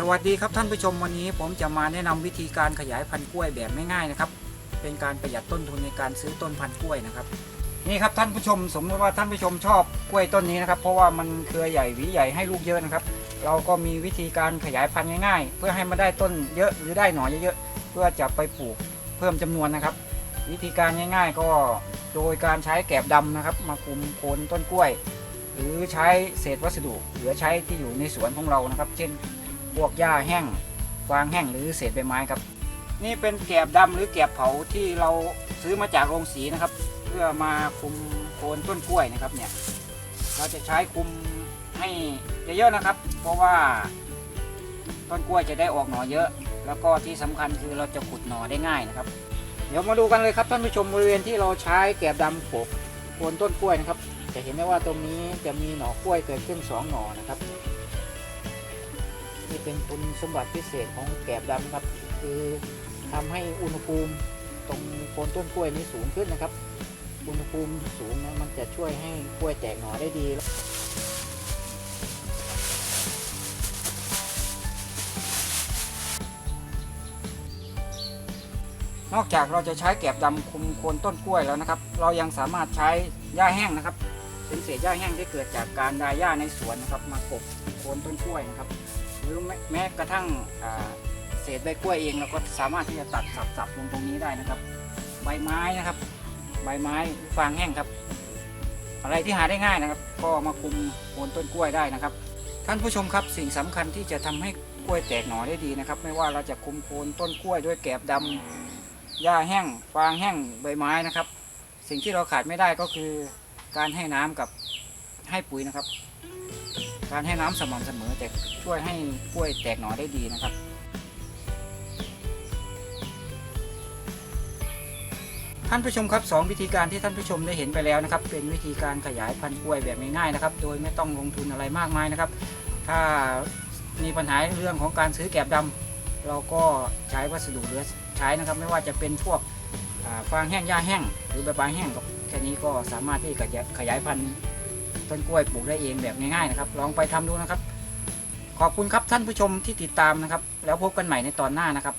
สวัสดีครับท่านผู้ชมวันนี้ผมจะมาแนะนำวิธีการขยายพันธุ์กล้วยแบบง่ายๆนะครับ เป็นการประหยัดต้นทุนในการซื้อต้นพันธุ์กล้วยนะครับ นี่ครับท่านผู้ชมสมมติว่าท่านผู้ชมชอบกล้วยต้นนี้นะครับ เพราะว่ามันเครือใหญ่หวีใหญ่ให้ลูกเยอะนะครับ เราก็มีวิธีการขยายพันธุ์ง่ายๆ เพื่อให้มันได้ต้นเยอะหรือได้หน่อเยอะๆเพื่อจะไปปลูกเพิ่มจำนวนนะครับ วิธีการง่ายๆ ก็โดยการใช้แกบดำนะครับ มาคุมโคนต้นกล้วย หรือใช้เศษวัสดุเหลือใช้ที่อยู่ในสวนของเรานะครับ เช่น พวกหญ้าแห้งฟางแห้งหรือเศษใบไม้ครับ นี่เป็นแกบดำหรือแกบเผาที่เราซื้อมาจากโรงสีนะครับ เพื่อมาคุมโคนต้นกล้วยนะครับเนี่ยเราจะใช้คุมให้เยอะๆนะครับ เพราะว่าต้นกล้วยจะได้ออกหน่อเยอะ แล้วก็ที่สำคัญคือเราจะขุดหน่อได้ง่ายนะครับ เดี๋ยวมาดูกันเลยครับท่านผู้ชมบริเวณที่เราใช้แกบดำโขกโคนต้นกล้วยนะครับ จะเห็นได้ว่าตรงนี้จะมีหน่อกล้วยเกิดขึ้นสองหน่อนะครับ นี่เป็นคุณสมบัติพิเศษของแกบดำครับ คือทำให้อุณหภูมิตรงโคนต้นกล้วยนี้สูงขึ้นนะครับ อุณหภูมิสูงนะมันจะช่วยให้กล้วยแตกหน่อได้ดีนอกจากเราจะใช้แกบดำคุมโคนต้นกล้วยแล้วนะครับ เรายังสามารถใช้หญ้าแห้งนะครับเป็นเศษหญ้าแห้งที่เกิดจากการดายหญ้าในสวนนะครับ มากบโคนต้นกล้วยนะครับ รือแม้แม้กระทั่งเศษใบกล้วยเองเราก็สามารถที่จะตัดสับๆลงตรงนี้ได้นะครับ ใบไม้นะครับ ใบไม้ฟางแห้งครับ อะไรที่หาได้ง่ายนะครับ ก็มาคุมโคนต้นกล้วยได้นะครับ ท่านผู้ชมครับสิ่งสำคัญที่จะทำให้กล้วยแตกหน่อได้ดีนะครับ ไม่ว่าเราจะคุมโคนต้นกล้วยด้วยแกบดำหญ้าแห้ง ฟางแห้งใบไม้นะครับ สิ่งที่เราขาดไม่ได้ก็คือการให้น้ำกับให้ปุ๋ยนะครับ การให้น้ำสม่ำเสมอจะช่วยให้กล้วยแตกหน่อได้ดีนะครับ ท่านผู้ชมครับสองวิธีการที่ท่านผู้ชมได้เห็นไปแล้วนะครับ เป็นวิธีการขยายพันธุ์กล้วยแบบง่ายๆนะครับ โดยไม่ต้องลงทุนอะไรมากมายนะครับ ถ้ามีปัญหาเรื่องของการซื้อแกบดำเราก็ใช้วัสดุเหลือใช้นะครับ ไม่ว่าจะเป็นพวกฟางแห้งหญ้าแห้ง หรือใบไม้แห้งครับแค่นี้ก็สามารถที่จะขยายพันธุ์ ต้นกล้วยปลูกได้เองแบบง่ายๆนะครับลองไปทำดูนะครับ ขอบคุณครับท่านผู้ชมที่ติดตามนะครับ แล้วพบกันใหม่ในตอนหน้านะครับ